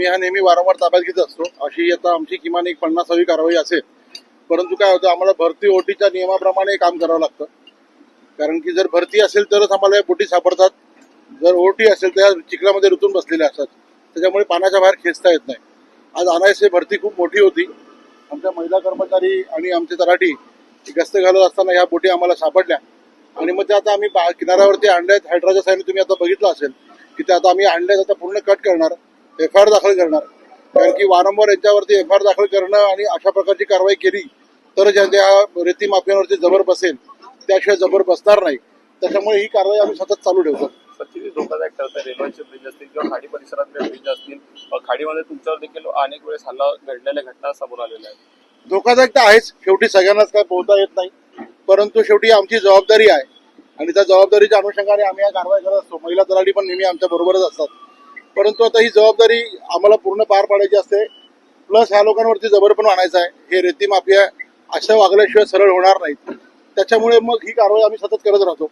आम्ही हा नेहमी वारंवार ताब्यात घेत असतो. अशी आता आमची किमान एक पन्नासावी कारवाई असेल. परंतु काय होतं आम्हाला भरती ओटीच्या नियमाप्रमाणे काम करावं लागतं. कारण की जर भरती असेल तरच आम्हाला या बोटी सापडतात. जर ओटी असेल तर चिखलामध्ये रुतून बसलेल्या असतात. त्याच्यामुळे पाण्याच्या बाहेर खेचता येत नाही. आज अनायसे भरती खूप मोठी होती. आमच्या महिला कर्मचारी आणि आमचे तलाठी गस्त घालत असताना ह्या बोटी आम्हाला सापडल्या. आणि मग त्या आता आम्ही बा- किनाऱ्यावरती आणल्यात हायड्राच्या साईडने तुम्ही आता बघितलं असेल की ते आता आम्ही आणल्यात आता पूर्ण कट करणार. एफ आय आर दाखल करणार. कारण की वारंवार यांच्यावरती एफ आय आर दाखल करणं आणि अशा प्रकारची कारवाई केली तर ज्यांच्या रेती माफियांवरती जबर बसेल त्याशिवाय जबर बसणार नाही. त्याच्यामुळे ही कारवाई आम्ही सतत चालू ठेवतो. धोकादायक ठरतं रेल्वेचे ब्रिज असतील किंवा खाडी परिसरातले ब्रिज असतील खाडीमध्ये तुमच्यावर देखील अनेक वेळेस हल्ला घडलेल्या घटना समोर आलेल्या आहेत. धोकादायक तर आहेच. शेवटी सगळ्यांनाच काय पोहता येत नाही. परंतु शेवटी आमची जबाबदारी आहे. आणि त्या जबाबदारीच्या अनुषंगाने आम्ही या कारवाई करत असतो. महिला तलाठी पण नेहमी आमच्या बरोबरच असतात. परंतु आता ही जबाबदारी आम्हाला पूर्ण पार पाडायची असते. प्लस ह्या लोकांवरती जबर पण आणायचं आहे. हे रेती माफिया अशा वागल्याशिवाय सरळ होणार नाहीत. त्याच्यामुळे मग ही कारवाई आम्ही सतत करत राहतो.